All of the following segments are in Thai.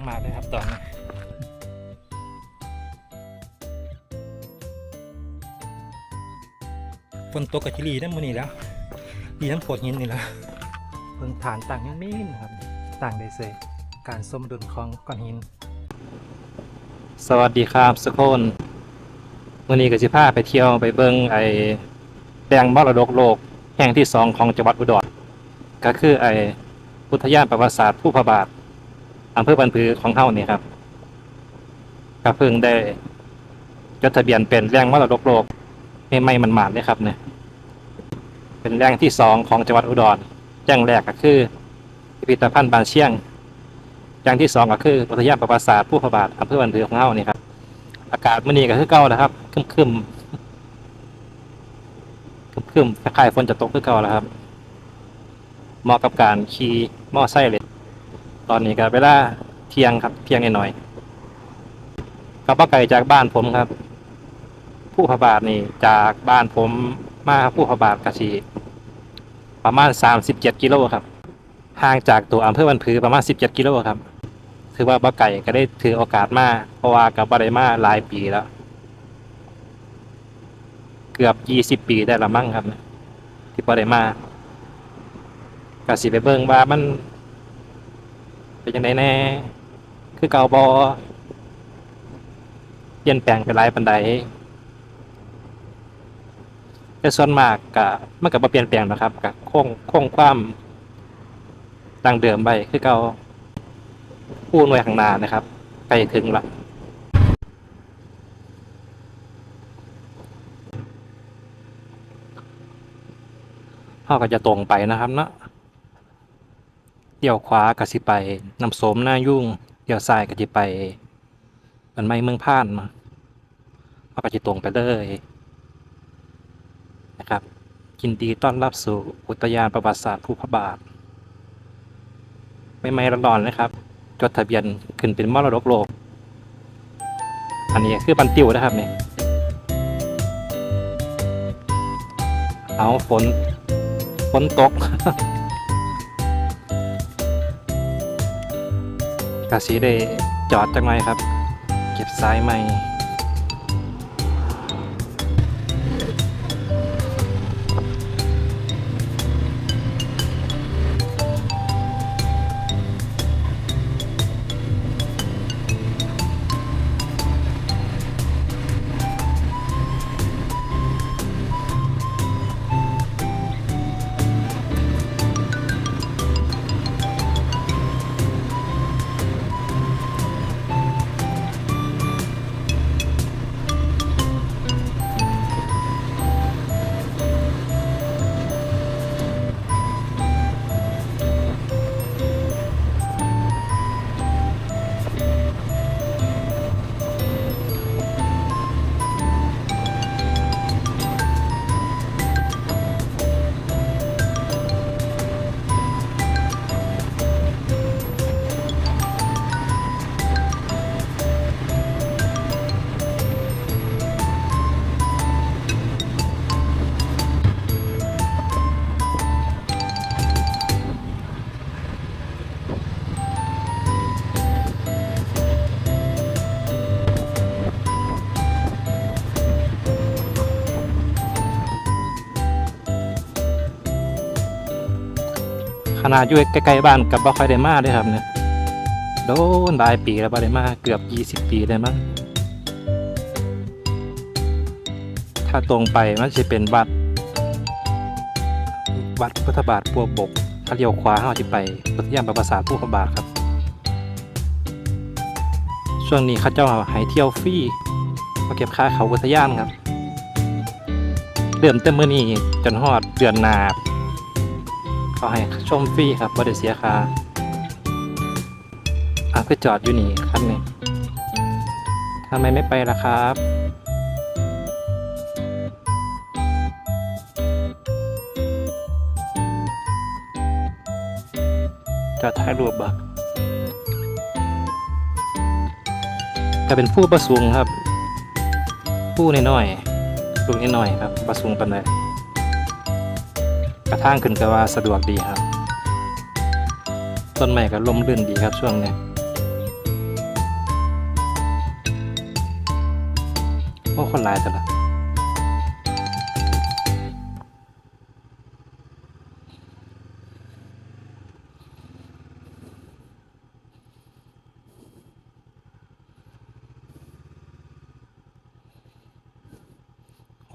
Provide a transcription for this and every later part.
งมากเลยครับตอนนี้ฝนตกกับชิลีนั่นมือนี่แล้วดีทั้งโขดหินนี่แล้วเพิ่งฐานต่างยังไม่นนะครับต่างได้เซยการสมดุลของก้อนหิน สวัสดีครับสุกคนวันนี้ก็สิพาไปเที่ยวไปเบิ่งไอ้แดงมรดกโลกแห่งที่สองของจังหวัดอุดรก็คือไอ้อุทยานประวัติศาสตร์ผู้พระบาท อำเภอบันพือของเฮานี่ครับก็เพิ่งได้จดทะเบียนเป็นแหล่งมรดกโลกไม่ไม่มันหมานเลยครับเนี่ยเป็นแหล่งที่สองของจังหวัดอุดรแจ้งแรกก็คือพิพิธภัณฑ์บานเชียงแจ้งที่สองก็คืออุทยานประวัติศาสตร์ผู้พระบาทอำเภอบันพือของเฮานี่ครับ อากาศมื้อนี้ก็คือเก่าแล้วครับคึมคึมคึมคึมคล้ายๆฝนจะตกคือเก่าแล้วครับเหมาะกับการขี่มอไซค์เลย ตอนนี้ก็เวลาเที่ยงครับ เที่ยงหน่อยๆก็บ่ไกลจากบ้านผมครับ ผู้พบาทนี่จากบ้านผมมาผู้พบาทกะชีประมาณ 37 กิโลครับห่างจากตัวอำเภอบันพือประมาณ 17 กิโลครับถือว่าบ่ไก่ก็ได้ถือโอกาสมาเพราะว่ากับบ่ได้มาหลายปีแล้ว เกือบยี่สิบปีได้ละมั้งครับ ที่บ่ได้มาก็สิไปเบิ่งว่ามัน เป็นยังไงแน่ คือเก่าบ่เปลี่ยนแปลงไปหลายปานใดแต่ส่วนมากก็มันก็บ่เปลี่ยนแปลงนะครับก็คงคงความดังเดิมไปคือเก่าผู้หน่วยข้างหน้านะครับใกล้ถึงละเราก็จะตรงไปนะครับเนาะ เดี่ยวขวาก็สิไปน้ำสมหน้ายุ่ง เดี่ยวซ้ายก็สิไปมันไม่เมืองผ่านมาเราก็จะตรงไปเลยนะครับยินดีต้อนรับสู่อุทยานประวัติศาสตร์ภูพระบาทไม่ไม่ร้อนๆนะครับ จดทะเบียนขึ้นเป็นมรดกโลก อันนี้คือบันติวนะครับเนี่ยเอาฝนฝนตก กะสีได้จอดจังไรครับ เก็บสายใหม่ นาดอยู่ใกล้ๆบ้านกับบ่ค่อยได้มาเลยครับเนี่ยโดนหลายปีแล้วบ่ได้มาเกือบ 20 ปีเลยมั้งถ้าตรงไปมันจะเป็นวัด วัดพุทธบาทปัวบก ถ้าเลี้ยวขวาเราจะไปอุทยานประวัติศาสตร์ผู้พระบาทครับ ช่วงนี้เขาเจ้าให้เที่ยวฟรีมาเก็บค่าเขาอุทยานครับเริ่มแต่มื้อนี้จนฮอดเดือนนา เขาให้ชมฟรีครับบ่ได้เสียค่าอะก็จอดอยู่นี่คันนี้ทำไมไม่ไปล่ะครับจะถ่ายรูปบ่จะเป็นผู้ประสูงครับ ผู้น้อยๆลูกน้อยๆครับประสูงปานใด กระทั่งขึ้นก็ว่าสะดวกดีครับ ต้นไม้ก็ล่มลื่นดีครับช่วงนี้โอ้คนหลายแต่ละ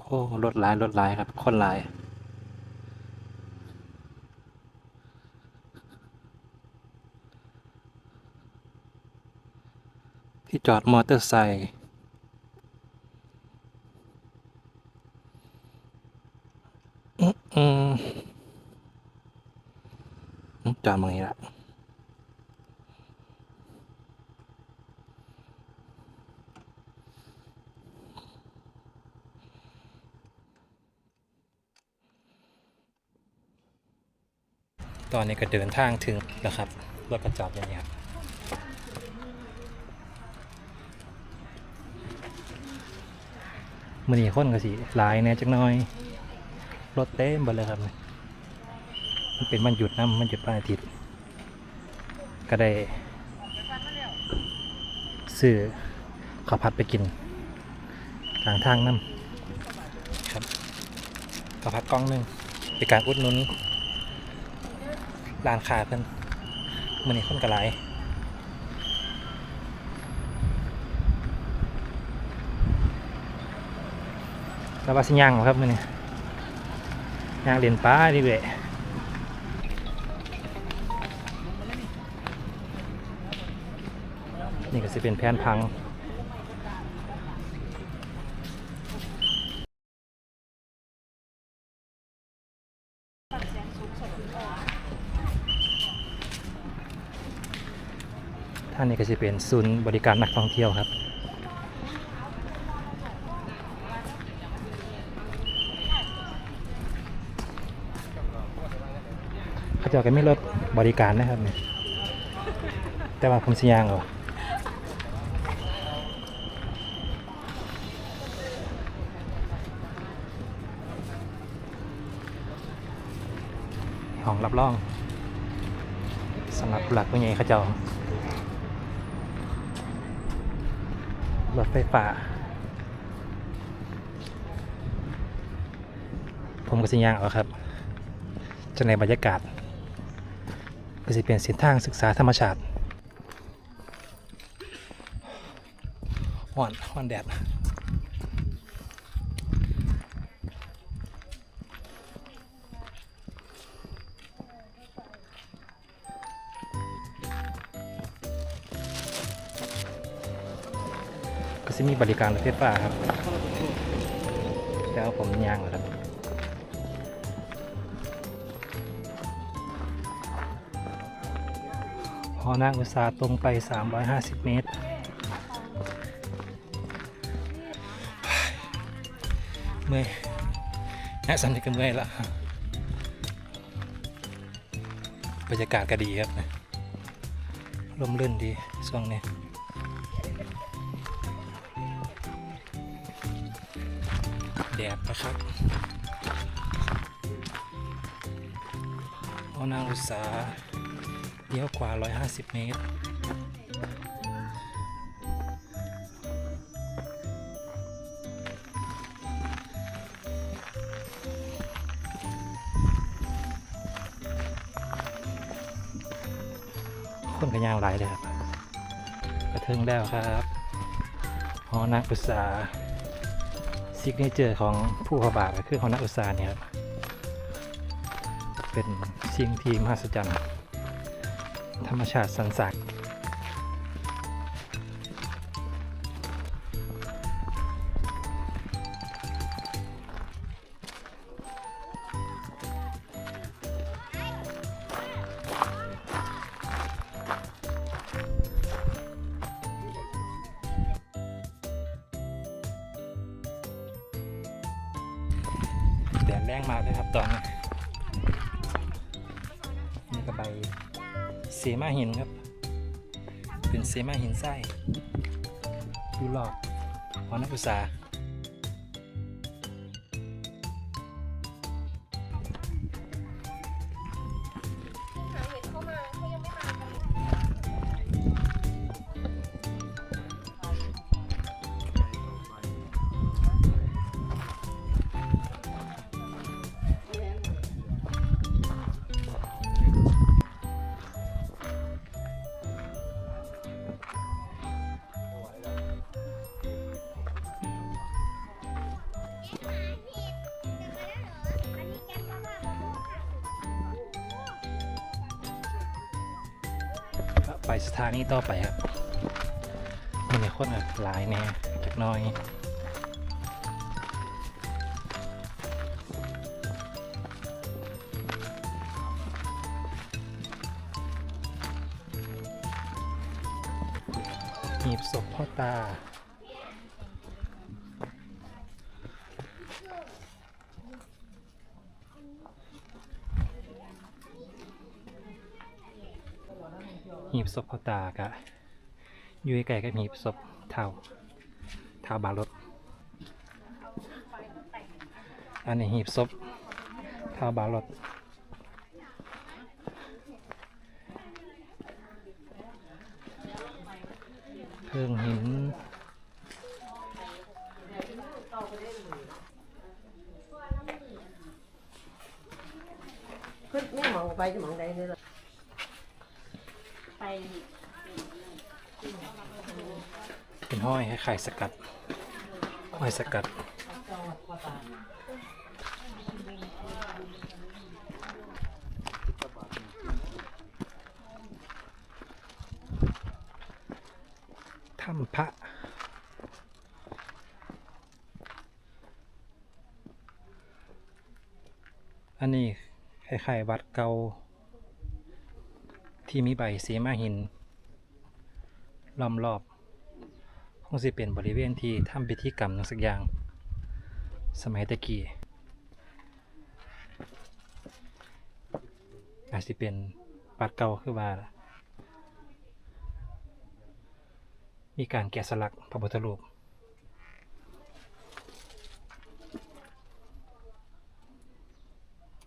โอ้รถหลายรถหลายครับ คนหลาย จอดมอเตอร์ไซค์อืมอืมอืมจอดตรงนี้ละตอนนี้ก็เดินทางถึงแล้วครับรถก็จอดอย่างนี้ครับ มันนี่คนก็สิหลายแน่จักน่อย รถเต็มหมดเลยครับ มันเป็นวันหยุดนะมันหยุดวันอาทิตย์ ก็ได้ซื้อข้าวผัดไปกินกลางทางน้ำครับข้าวผัดกล่องหนึงเป็นการอุดหนุนร้านค้าเพิ่นมันนี่คนก็หลาย แล้วว่าสิย่างครับมื้อนี้ย่างเรียนป้าดิเวนี่ก็สิเป็นแผนพังท่านนี้ก็จะเป็นศูนย์บริการนักท่องเที่ยวครับ เขาเจะกันไม่ลดบริการนะครับเนี่ยแต่ว่าผมสิยางเหรอห้องรับรองสำหรับผู้หลักผู้ใหญ่เขาเจ้ารถไฟฟ้าผมก็สิยางเอาครับจะในบรรยากาศ ก็จะเป็นเส้นทางศึกษาธรรมชาติห่อนห่อนแดดก็จะมีบริการรถไฟฟ้าครับ แล้วผมย่างเหรอครับ อนาอุตสาหตรงไป 350 เมตร เมื่อยแอะสันนิก็เมื่อยแล้วบรรยากาศก็ดีครับลมลื่นดีช่วงนี้แดดนะครับหอนาอุตสาห ลี้ยวขวา 150 เมตร คนกันยางหลายเลยครับกระเทิงแล้วครับหอนักอุตสาซิกเนเจอร์ของผู้ขบาทก็คือหอนักอุตสาเนี่ยครับ เป็นสิ่งที่มหัศจรรย์ รมชาติสันสักแดดแรงมากเลยครับตอนนี้นี่ก็ใบ เสมาหินครับ เป็นเสมาหินไส้ดูหลอกหอนักอุตสา สถานีต่อไปครับมันมีคนแบบหลายแน่จักน้อยหีบศพพ่อตา ศพพ่อตากะอยู่ใกล้กับหีบศพเท่าเท่าบารถอันนี้หีบศพเท่าบารถเพิ่งหินขึ้นแม่มองไปจะมองใดเนี่ยล่ะ เป็นห้อยให้ไข่สกัด ห้อยสกัด ถ้ำพระอันนี้คล้ายๆวัดเก่า ที่มีใบเสมาหินล้อมรอบคงสิเป็นบริเวณที่ทำพิธีกรรมนังสักอย่าง สมัยตะกี้อาจจะเป็นปัดเก่าคือว่า มีการแกะสลักพระพุทธรูป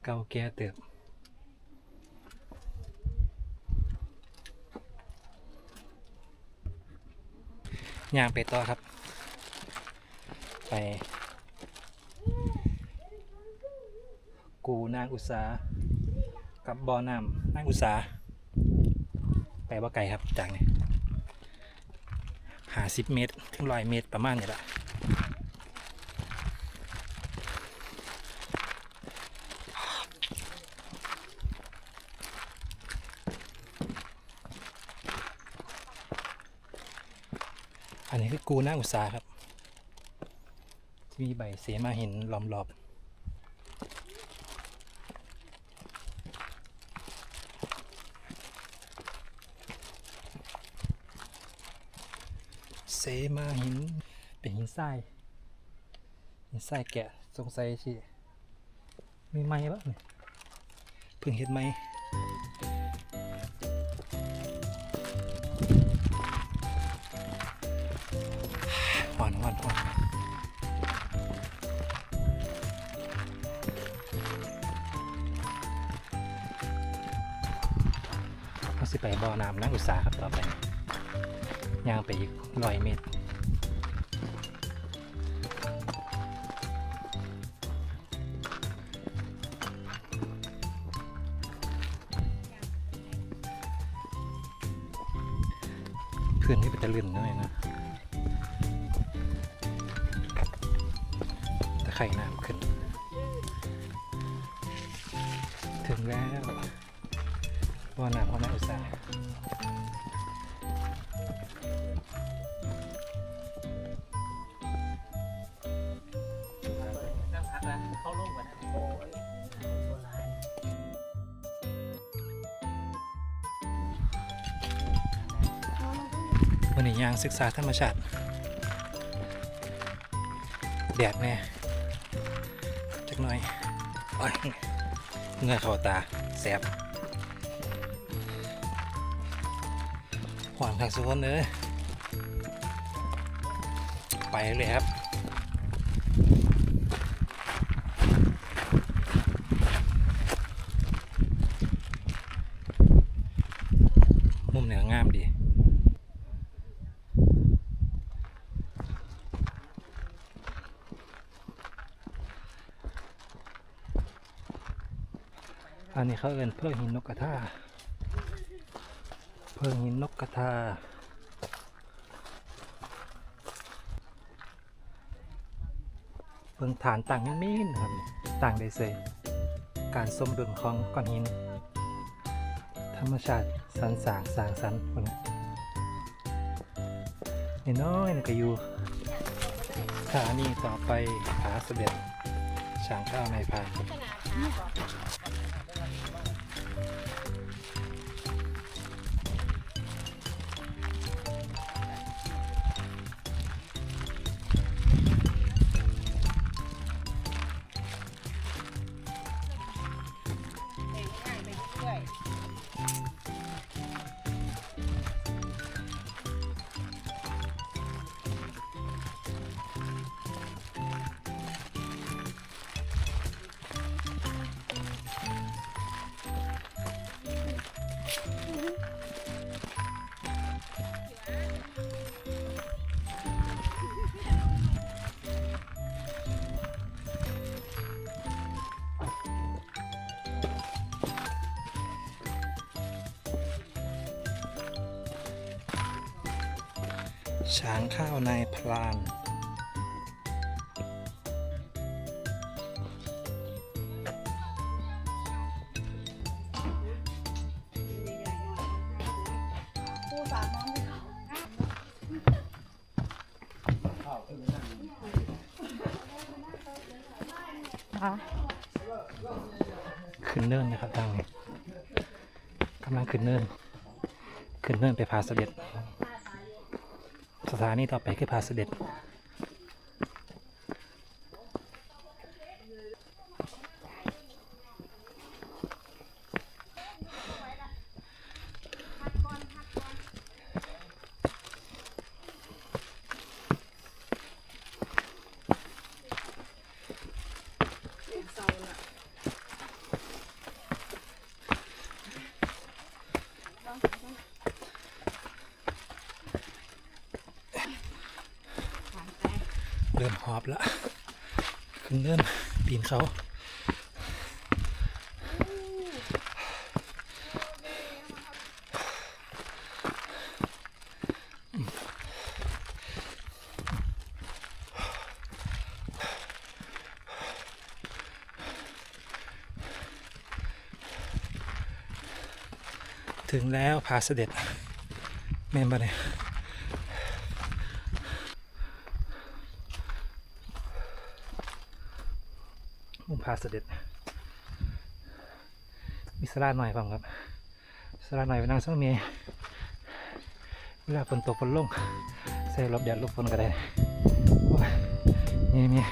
เก่าแก่เติบ ย่างไปต่อครับ ไป กูนางอุตสากับบ่อน้ำนางอุตสาไปว่าไกลครับจากนี่หาสิบเมตร ถึงร้อยเมตรประมาณนี้แหละ คือกูน่าอุตสาครับ มีใบเสมาหินล้อมรอบเสมาหินเป็นหินทรายหินทรายแกะสงสัยที่มีไม้บ้างเพิ่งเห็นไหม หวานหวานหวานเราสิไปบ่อน้ำนักอุตสาหครับต่อไปย่างไปอีกร้อยเมตรเพื่อนที่เป็นตะลึนด้วยนะตะ ไคร่น้ำขึ้น ถึงแล้วว่าน้ำเขาน่าอุตส่าห์เขาลงก่อนนะวันนี้ยางศึกษาธรรมชาติ แดดแน่จักหน่อยโอยเงื่อเข้าตาแสบหวานผักสุกนเลยไปเลยครับ มุมเหนืองามดี อันนี้ เขาเอินเพื่อหินนกกระทาเพื่อหินนกกระทาเพิ่งฐานต่างยังมีนครับต่างได้เซยการสมดุลของก้อนหิน ธรรมชาติสันสางสางสรรค์คนน่น้อยนี่ก็อยู่สถานีต่อไปผาเสด็จช้างข้าวในพาน ช้างข้าวในพลาน ขึ้นเนินนะครับทางนี้กำลังขึ้นเนิน ขึ้นเนินไปพาเสด็จส ถานีต่อไปคือพาเสด็จ เริ่มหอบแล้วขึ้นเนินปีนเขาถึงแล้วพาเสด็จแม่นบ่เนี่ย มุมพาเสด็จมีสลาหน่อยฟังครับสลาหน่อยไปนั่งสักเมเวลาฝนตกฝนลงใส่หลบแดดหลบฝนก็ได้นี่มีย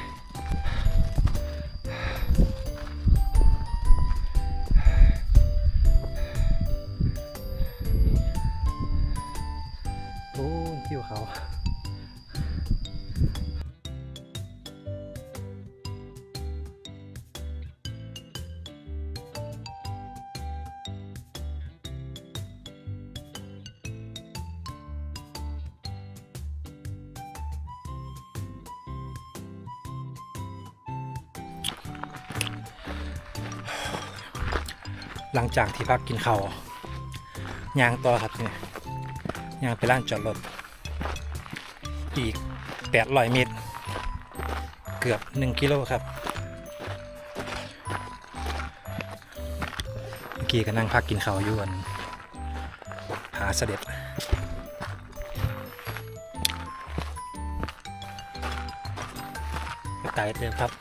หลังจากที่พักกินข้าวยางต่อครับเนี่ยยางไปร้านจอดรถอีก800เมตร เกือบ 1 กิโลครับ เมื่อกี้ก็นั่งพักกินข้าวอยู่อันผาเสด็จไกลเดิมครับ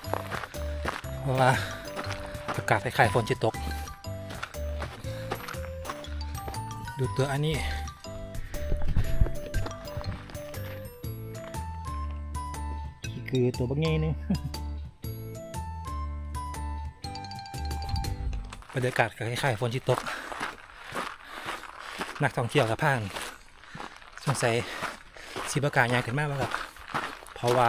เพราะว่าอากาศคล้ายๆฝนจะตก ดูตัวอันนี้ คือตัวบักเงี้ยนึงบรรยากาศก็คล้ายๆฝนที่ตก นักท่องเที่ยวกับผ่าน สงสัยสิบอากาศยางขึ้นมากแล้วครับเพราะว่า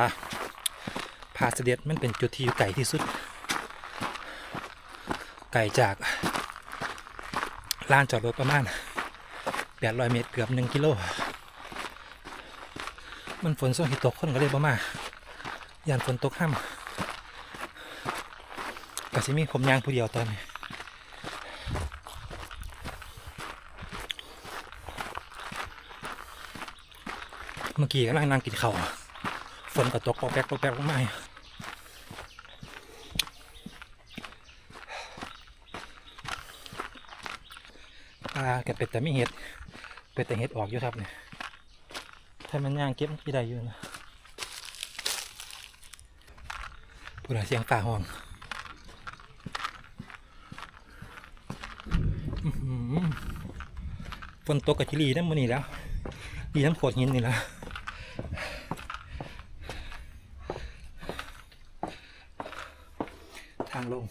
ผาเสด็จมันเป็นจุดที่อยู่ไกลที่สุด ไกลจากลานจอดรถประมาณ 800เมตรเกือบ1กิโล มันฝนส่งที่ตกคนก็เลยบ่มายานฝนตกห้ามก็สิมีผมยางผู้เดียวตอนนี้เมื่อกี้กำลังนั่งกินข้าวฝนก็ตกปอกแป๊กปอกแป๊กลงมาปลากับเป็ดแต่ไม่เห็ด เป็ดแต่เห็ดออกอยู่ครับเนี่ยถ้ามันย่างเก็บที่ใดอยู่นะผู้ใดเสียงฝ่าห้องฝนตกกับจิรีน้ำมันนี่แล้วดีน้ำโขดหินนี่แล้วทางลง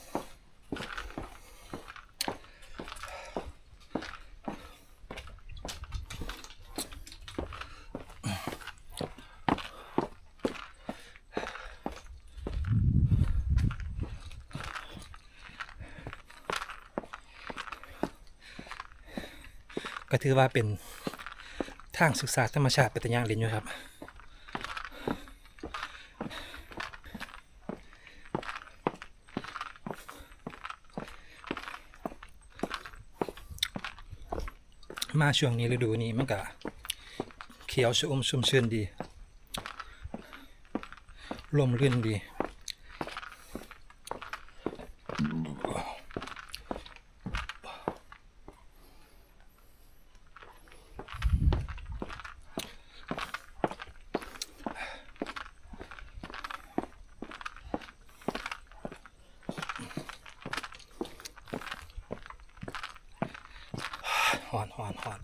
ก็ถือว่าเป็นทางศึกษาธรรมชาติเป็นตะยางเรียนอยู่ครับมาช่วงนี้ฤดูนี้มันก็เขียวชอุ่มชุ่มชื่นดีลมรื่นดี หอนหอน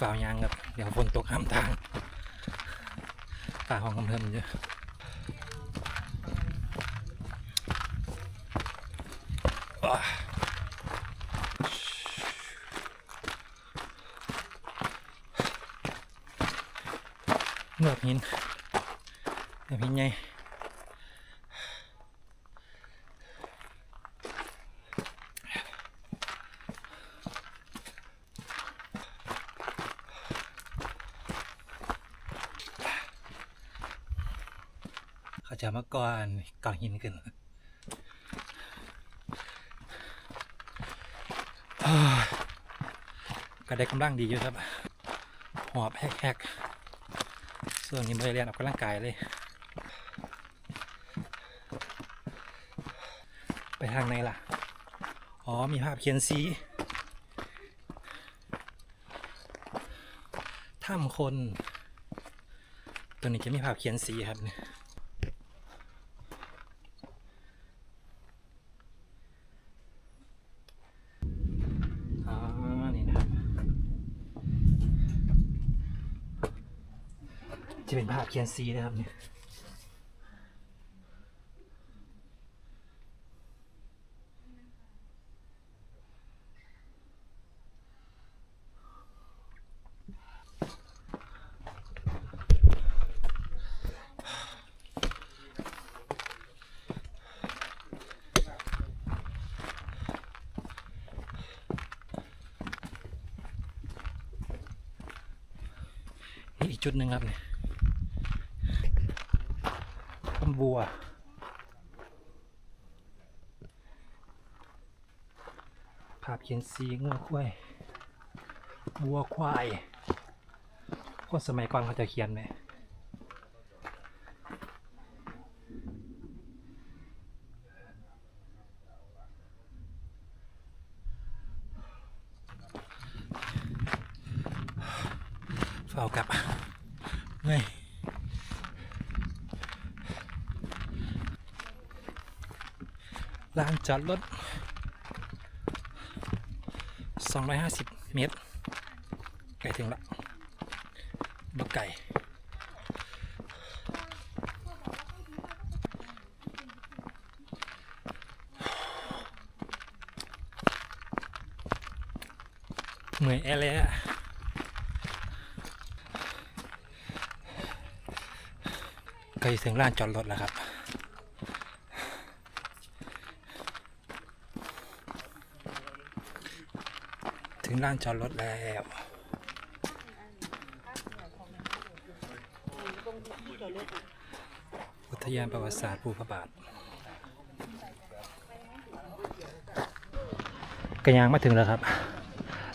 ฝ่าวยางครับเดี๋ยวฝนตกห้ามทางฝ่าห้องกำเพิ่มเยอะเงือกหินเงือกหินใหญ่เขาจะมา ก่อนหินขึ้นก็ได้กำลังดีอยู่ครับ หอบแฮกๆส่วนนี้ไม่ได้เรียนออกกำลังกายเลย ไปทางไหนล่ะ อ๋อ มีภาพเขียนสีถ้ำคน ตัวนี้จะมีภาพเขียนสีครับเนี่ยอ๋อ นี่นะครับ จะเป็นภาพเขียนสีนะครับเนี่ยนี่อีกจุดหนึ่งครับเนี่ยต้น บัว ภาพเขียนสีงัวควายบัวควายคนสมัยก่อนเขาจะเขียนไหม จอดรถ 250 เมตร ไก่ถึงละบักไก่ เหนื่อยแอเลยอะใกล้ถึงลานจอดรถแล้วครับ ถึงลานจอดรถแล้วอุทยานประวัติศาสตร์ภูพระบาทกระยางมาถึงแล้วครับ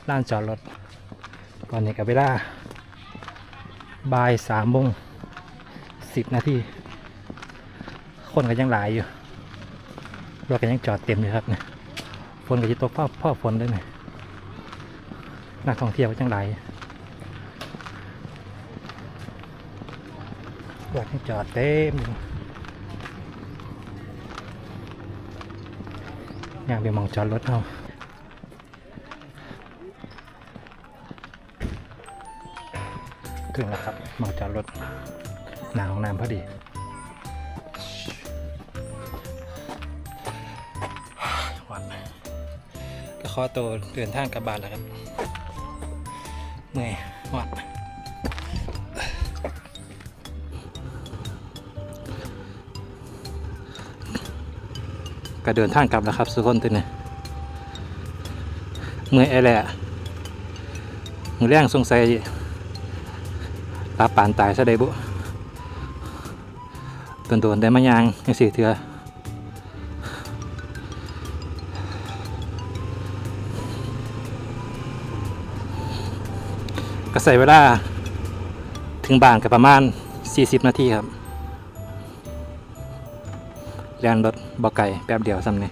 ลานจอดรถ ตอนนี้กับเวลาบ่ายสามโมงสิบนาทีคนก็ยังหลายอยู่รถก็ยังจอดเต็มอยู่ครับเนี่ยฝนก็จะตกพ่อพ่อฝนด้วยเนี่ย นักท่องเที่ยวก็ยังหลายรถจอดเต็มอยู่อยากไปมองจอดรถเอาถึงแล้วครับมองจอดรถหนาของน้ำพอดีวันก็ขอตัวเดินทางกลับบ้านแล้วครับ เมื่อยวัดก็เดินทางกลับแล้วครับสุกคนตัวนี้เมื่อยไอ้แหละมือแรงสงสัยตาป่านตายซะได้บุโดนๆได้มายางยังสี่เถื่อ ก็ใส่เวลา ถึงบ้านก็ประมาณ 40 นาทีครับแล่นรถบ่ไก่แป๊บเดียวซ้ำนี่